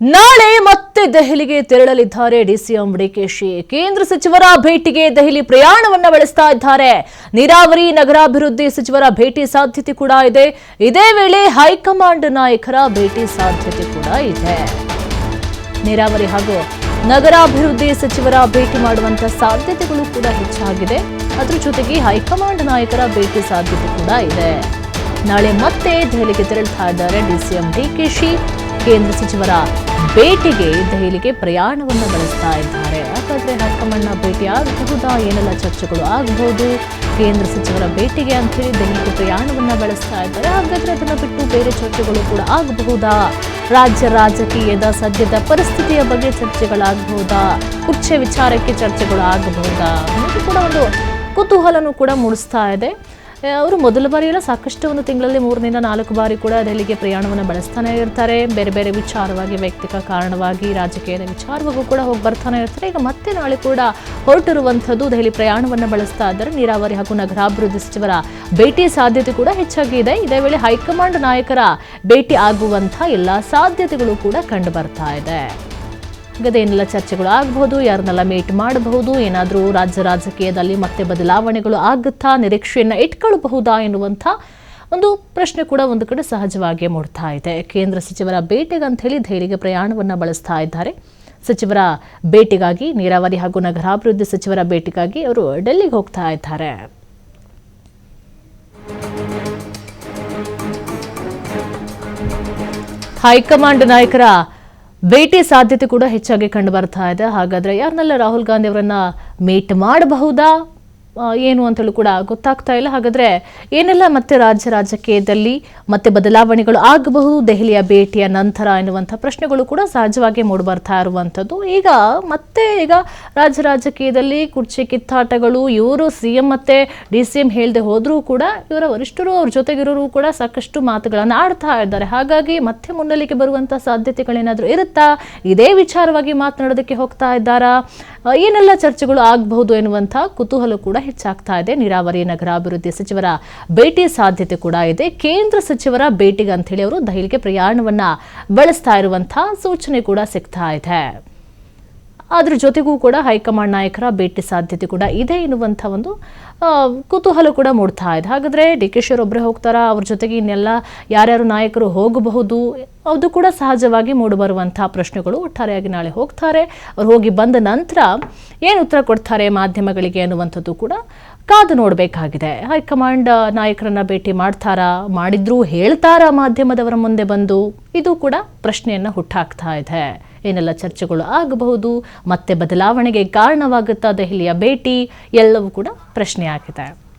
ನಾಳೆ ಮತ್ತೆ ದೆಹಲಿಗೆ ತೆರಳಲಿದ್ದಾರೆ ಡಿಸಿಎಂ ಡಿಕೆಶಿ ಕೇಂದ್ರ ಸಚಿವರ ಭೇಟಿಗೆ ದೆಹಲಿ ಪ್ರಯಾಣವನ್ನ ಬೆಳೆಸ್ತಾ ಇದ್ದಾರೆ. ನೀರಾವರಿ, ನಗರಾಭಿವೃದ್ಧಿ ಸಚಿವರ ಭೇಟಿ ಸಾಧ್ಯತೆ ಕೂಡ ಇದೆ. ಇದೇ ವೇಳೆ ಹೈಕಮಾಂಡ್ ನಾಯಕರ ಭೇಟಿ ಸಾಧ್ಯತೆ ಕೂಡ ಇದೆ. ನೀರಾವರಿ ಹಾಗೂ ನಗರಾಭಿವೃದ್ಧಿ ಸಚಿವರ ಭೇಟಿ ಮಾಡುವಂತ ಸಾಧ್ಯತೆಗಳು ಕೂಡ ಹೆಚ್ಚಾಗಿದೆ. ಅದ್ರ ಜೊತೆಗೆ ಹೈಕಮಾಂಡ್ ನಾಯಕರ ಭೇಟಿ ಸಾಧ್ಯತೆ ಕೂಡ ಇದೆ. ನಾಳೆ ಮತ್ತೆ ದೆಹಲಿಗೆ ತೆರಳುತ್ತಾ ಇದ್ದಾರೆ ಡಿಸಿಎಂ ಡಿಕೆಶಿ ಕೇಂದ್ರ ಸಚಿವರ ಭೇಟಿಗೆ ದೆಹಲಿಗೆ ಪ್ರಯಾಣವನ್ನು ಬೆಳೆಸ್ತಾ ಇದ್ದಾರೆ. ಹಾಗಾದ್ರೆ ಭೇಟಿ ಆಗಬಹುದಾ? ಏನೆಲ್ಲ ಚರ್ಚೆಗಳು ಆಗಬಹುದು? ಕೇಂದ್ರ ಸಚಿವರ ಭೇಟಿಗೆ ಅಂತ ಹೇಳಿ ದೆಹಲಿಗೆ ಪ್ರಯಾಣವನ್ನು ಬೆಳೆಸ್ತಾ ಇದ್ದಾರೆ. ಹಾಗಾದ್ರೆ ಅದನ್ನು ಬಿಟ್ಟು ಬೇರೆ ಚರ್ಚೆಗಳು ಕೂಡ ಆಗಬಹುದಾ? ರಾಜ್ಯ ರಾಜಕೀಯದ ಸದ್ಯದ ಪರಿಸ್ಥಿತಿಯ ಬಗ್ಗೆ ಚರ್ಚೆಗಳಾಗಬಹುದಾ? ಕುರ್ಚೆ ವಿಚಾರಕ್ಕೆ ಚರ್ಚೆಗಳು ಆಗಬಹುದಾ? ಅನ್ನೋದು ಕೂಡ ಒಂದು ಕುತೂಹಲನೂ ಕೂಡ ಮೂಡಿಸ್ತಾ ಇದೆ. ಅವರು ಮೊದಲ ಬಾರಿ ಎಲ್ಲ ಸಾಕಷ್ಟು ಒಂದು ತಿಂಗಳಲ್ಲಿ ಮೂರರಿಂದ ನಾಲ್ಕು ಬಾರಿ ಕೂಡ ದೆಹಲಿಗೆ ಪ್ರಯಾಣವನ್ನು ಬಳಸ್ತಾನೆ ಇರ್ತಾರೆ. ಬೇರೆ ಬೇರೆ ವಿಚಾರವಾಗಿ, ವೈಯಕ್ತಿಕ ಕಾರಣವಾಗಿ, ರಾಜಕೀಯದ ವಿಚಾರವಾಗೂ ಕೂಡ ಹೋಗಿ ಬರ್ತಾನೆ ಇರ್ತಾರೆ. ಈಗ ಮತ್ತೆ ನಾಳೆ ಕೂಡ ಹೊರಟಿರುವಂಥದ್ದು ದೆಹಲಿ ಪ್ರಯಾಣವನ್ನು ಬಳಸ್ತಾ ಇದ್ದಾರೆ. ನೀರಾವರಿ ಹಾಗೂ ನಗರಾಭಿವೃದ್ಧಿ ಸಚಿವರ ಭೇಟಿ ಸಾಧ್ಯತೆ ಕೂಡ ಹೆಚ್ಚಾಗಿದೆ ಇದೇ ವೇಳೆ ಹೈಕಮಾಂಡ್ ನಾಯಕರ ಭೇಟಿ ಆಗುವಂಥ ಎಲ್ಲ ಸಾಧ್ಯತೆಗಳು ಕೂಡ ಕಂಡು ಬರ್ತಾ ಇದೆ. ಏನೆಲ್ಲ ಚರ್ಚೆಗಳು ಆಗಬಹುದು, ಯಾರನ್ನೆಲ್ಲ ಮೀಟ್ ಮಾಡಬಹುದು, ಏನಾದರೂ ರಾಜ್ಯ ರಾಜಕೀಯದಲ್ಲಿ ಮತ್ತೆ ಬದಲಾವಣೆಗಳು ಆಗುತ್ತಾ, ನಿರೀಕ್ಷೆಯನ್ನು ಇಟ್ಕೊಳ್ಳಬಹುದಾ ಎನ್ನುವಂಥ ಒಂದು ಪ್ರಶ್ನೆ ಕೂಡ ಒಂದು ಕಡೆ ಸಹಜವಾಗಿ ಮೂಡ್ತಾ ಇದೆ. ಕೇಂದ್ರ ಸಚಿವರ ಭೇಟಿಗೆ ಅಂತ ಹೇಳಿ ದೆಹಲಿಗೆ ಪ್ರಯಾಣವನ್ನು ಬಳಸ್ತಾ ಇದ್ದಾರೆ. ಸಚಿವರ ಭೇಟಿಗಾಗಿ, ನೀರಾವರಿ ಹಾಗೂ ನಗರಾಭಿವೃದ್ಧಿ ಸಚಿವರ ಭೇಟಿಗಾಗಿ ಅವರು ಡೆಲ್ಲಿಗೆ ಹೋಗ್ತಾ ಇದ್ದಾರೆ. ಹೈಕಮಾಂಡ್ ನಾಯಕರ ಭೇಟಿ ಸಾಧ್ಯತೆ ಕೂಡ ಹೆಚ್ಚಾಗಿ ಕಂಡು ಬರ್ತಾ ಇದೆ. ಹಾಗಾದ್ರೆ ಯಾರನ್ನೆಲ್ಲ ರಾಹುಲ್ ಗಾಂಧಿ ಅವರನ್ನ ಮೀಟ್ ಮಾಡಬಹುದಾ? ಏನು ಅಂತೇಳಿ ಕೂಡ ಗೊತ್ತಾಗ್ತಾ ಇಲ್ಲ. ಹಾಗಾದ್ರೆ ಏನೆಲ್ಲ ಮತ್ತೆ ರಾಜ್ಯ ರಾಜಕೀಯದಲ್ಲಿ ಮತ್ತೆ ಬದಲಾವಣೆಗಳು ಆಗಬಹುದು? ದೆಹಲಿಯ ಭೇಟಿಯ ನಂತರ ಎನ್ನುವಂಥ ಪ್ರಶ್ನೆಗಳು ಕೂಡ ಸಹಜವಾಗಿ ಮೂಡಿ ಬರ್ತಾ ಇರುವಂಥದ್ದು. ಈಗ ಮತ್ತೆ ಈಗ ರಾಜ್ಯ ರಾಜಕೀಯದಲ್ಲಿ ಕುರ್ಚಿ ಕಿತ್ತಾಟಗಳು, ಇವರು ಸಿ ಎಂ ಮತ್ತೆ ಡಿ ಸಿ ಎಂ ಹೇಳದೆ ಹೋದರೂ ಕೂಡ ಇವರ ವರಿಷ್ಠರು ಅವ್ರ ಜೊತೆಗಿರೋರು ಕೂಡ ಸಾಕಷ್ಟು ಮಾತುಗಳನ್ನು ಆಡ್ತಾ ಇದ್ದಾರೆ. ಹಾಗಾಗಿ ಮತ್ತೆ ಮುನ್ನೆಲೆಗೆ ಬರುವಂಥ ಸಾಧ್ಯತೆಗಳೇನಾದರೂ ಇರುತ್ತಾ? ಇದೇ ವಿಚಾರವಾಗಿ ಮಾತನಾಡೋದಕ್ಕೆ ಹೋಗ್ತಾ ಇದ್ದಾರಾ? ಏನೆಲ್ಲ ಚರ್ಚೆಗಳು ಆಗಬಹುದು ಎನ್ನುವಂಥ ಕುತೂಹಲ ಕೂಡ ಹೆಚ್ಚಾಗ್ತಾ ಇದೆ. ನೀರಾವರಿ ನಗರಾಭಿವೃದ್ಧಿ ಸಚಿವರ ಭೇಟಿ ಸಾಧ್ಯತೆ ಕೂಡ ಇದೆ. ಕೇಂದ್ರ ಸಚಿವರ ಭೇಟಿಗೆ ಅಂತ ಹೇಳಿ ಅವರು ದೆಹಲಿಗೆ ಪ್ರಯಾಣವನ್ನ ಬೆಳೆಸ್ತಾ ಇರುವಂತಹ ಸೂಚನೆ ಕೂಡ ಸಿಗ್ತಾ ಇದೆ. ಅದ್ರ ಜೊತೆಗೂ ಕೂಡ ಹೈಕಮಾಂಡ್ ನಾಯಕರ ಭೇಟಿ ಸಾಧ್ಯತೆ ಕೂಡ ಇದೆ ಎನ್ನುವಂಥ ಒಂದು ಕುತೂಹಲ ಕೂಡ ಮೂಡ್ತಾ ಇದೆ. ಹಾಗಾದ್ರೆ ಡಿ ಕೆ ಒಬ್ಬರೇ ಹೋಗ್ತಾರಾ? ಅವ್ರ ಜೊತೆಗೆ ಇನ್ನೆಲ್ಲ ಯಾರ್ಯಾರು ನಾಯಕರು ಹೋಗಬಹುದು? ಅದು ಕೂಡ ಸಹಜವಾಗಿ ಮೂಡಿಬರುವಂತಹ ಪ್ರಶ್ನೆಗಳು ಒಟ್ಟಾರೆಯಾಗಿ ನಾಳೆ ಹೋಗ್ತಾರೆ. ಅವ್ರು ಹೋಗಿ ಬಂದ ನಂತರ ಏನು ಉತ್ತರ ಕೊಡ್ತಾರೆ ಮಾಧ್ಯಮಗಳಿಗೆ ಅನ್ನುವಂಥದ್ದು ಕೂಡ ಕಾದು ನೋಡಬೇಕಾಗಿದೆ. ಹೈಕಮಾಂಡ್ ನಾಯಕರನ್ನ ಭೇಟಿ ಮಾಡ್ತಾರಾ? ಮಾಡಿದ್ರೂ ಹೇಳ್ತಾರಾ ಮಾಧ್ಯಮದವರ ಮುಂದೆ ಬಂದು? ಇದು ಕೂಡ ಪ್ರಶ್ನೆಯನ್ನ ಹುಟ್ಟಾಕ್ತಾ ಇದೆ. ಏನೆಲ್ಲ ಚರ್ಚೆಗಳು ಆಗಬಹುದು ಮತ್ತೆ ಬದಲಾವಣೆಗೆ ಕಾರಣವಾಗುತ್ತಾ ದೆಹಲಿಯ ಭೇಟಿ ಎಲ್ಲವೂ ಕೂಡ ಪ್ರಶ್ನೆ ಆಗಿದೆ